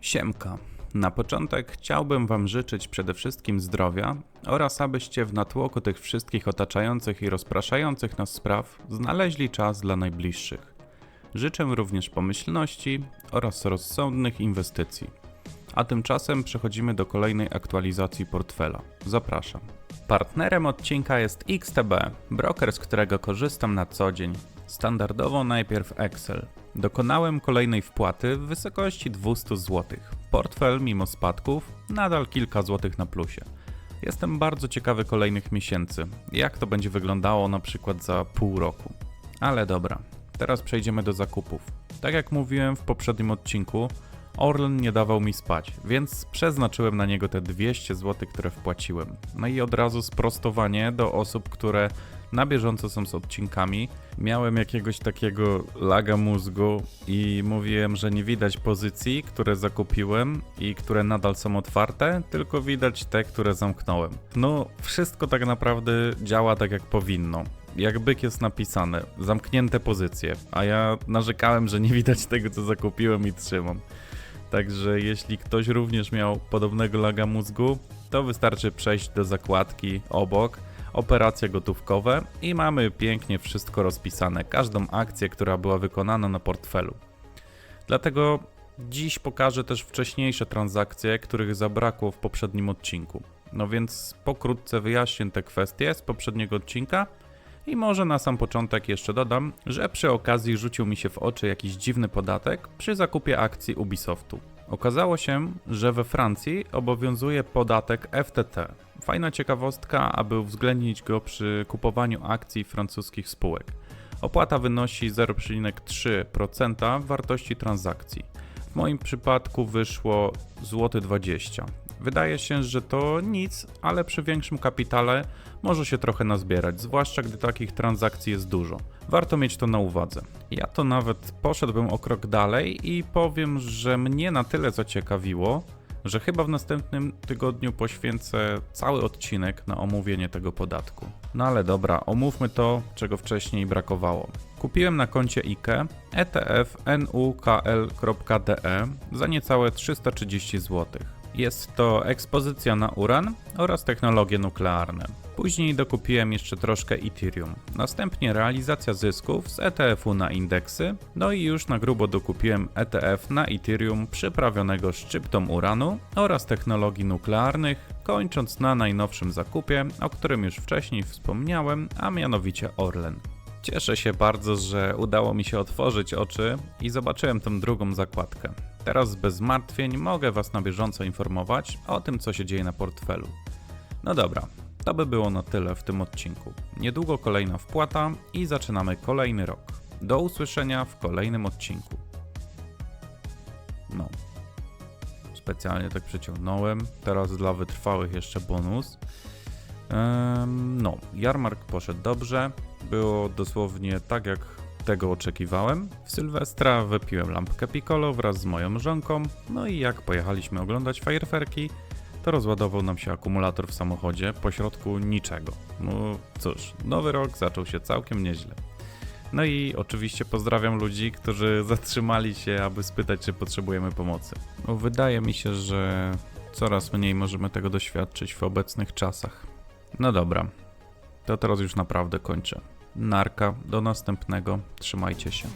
Siemka. Na początek chciałbym Wam życzyć przede wszystkim zdrowia oraz abyście w natłoku tych wszystkich otaczających i rozpraszających nas spraw znaleźli czas dla najbliższych. Życzę również pomyślności oraz rozsądnych inwestycji. A tymczasem przechodzimy do kolejnej aktualizacji portfela. Zapraszam. Partnerem odcinka jest XTB, broker, z którego korzystam na co dzień. Standardowo najpierw Excel. Dokonałem kolejnej wpłaty w wysokości 200 zł. Portfel, mimo spadków, nadal kilka złotych na plusie. Jestem bardzo ciekawy kolejnych miesięcy, jak to będzie wyglądało na przykład za pół roku. Ale dobra, teraz przejdziemy do zakupów. Tak jak mówiłem w poprzednim odcinku, Orlen nie dawał mi spać, więc przeznaczyłem na niego te 200 zł, które wpłaciłem. No i od razu sprostowanie do osób, które na bieżąco są z odcinkami. Miałem jakiegoś takiego laga mózgu i mówiłem, że nie widać pozycji, które zakupiłem i które nadal są otwarte, tylko widać te, które zamknąłem. No, wszystko tak naprawdę działa tak jak powinno. Jak byk jest napisane, zamknięte pozycje, a ja narzekałem, że nie widać tego, co zakupiłem i trzymam. Także jeśli ktoś również miał podobnego laga mózgu, to wystarczy przejść do zakładki obok, operacje gotówkowe i mamy pięknie wszystko rozpisane, każdą akcję, która była wykonana na portfelu. Dlatego dziś pokażę też wcześniejsze transakcje, których zabrakło w poprzednim odcinku. No więc pokrótce wyjaśnię te kwestie z poprzedniego odcinka i może na sam początek jeszcze dodam, że przy okazji rzucił mi się w oczy jakiś dziwny podatek przy zakupie akcji Ubisoftu. Okazało się, że we Francji obowiązuje podatek FTT. Fajna ciekawostka, aby uwzględnić go przy kupowaniu akcji francuskich spółek. Opłata wynosi 0,3% wartości transakcji. W moim przypadku wyszło złoty 20. Wydaje się, że to nic, ale przy większym kapitale może się trochę nazbierać, zwłaszcza gdy takich transakcji jest dużo. Warto mieć to na uwadze. Ja to nawet poszedłbym o krok dalej i powiem, że mnie na tyle zaciekawiło, że chyba w następnym tygodniu poświęcę cały odcinek na omówienie tego podatku. No ale dobra, omówmy to, czego wcześniej brakowało. Kupiłem na koncie IKE ETF nukl.de za niecałe 330 zł. Jest to ekspozycja na uran oraz technologie nuklearne. Później dokupiłem jeszcze troszkę Ethereum. Następnie realizacja zysków z ETF-u na indeksy, no i już na grubo dokupiłem ETF na Ethereum przyprawionego szczyptą uranu oraz technologii nuklearnych, kończąc na najnowszym zakupie, o którym już wcześniej wspomniałem, a mianowicie Orlen. Cieszę się bardzo, że udało mi się otworzyć oczy i zobaczyłem tą drugą zakładkę. Teraz bez zmartwień mogę Was na bieżąco informować o tym, co się dzieje na portfelu. No dobra, to by było na tyle w tym odcinku. Niedługo kolejna wpłata i zaczynamy kolejny rok. Do usłyszenia w kolejnym odcinku. No. Specjalnie tak przeciągnąłem. Teraz dla wytrwałych jeszcze bonus. No, jarmark poszedł dobrze. Było dosłownie tak, jak tego oczekiwałem. W Sylwestra wypiłem lampkę Piccolo wraz z moją żonką. No i jak pojechaliśmy oglądać fajerwerki, to rozładował nam się akumulator w samochodzie pośrodku niczego. No cóż, nowy rok zaczął się całkiem nieźle. No i oczywiście pozdrawiam ludzi, którzy zatrzymali się, aby spytać, czy potrzebujemy pomocy. No, wydaje mi się, że coraz mniej możemy tego doświadczyć w obecnych czasach. No dobra, to teraz już naprawdę kończę. Narka, do następnego, trzymajcie się.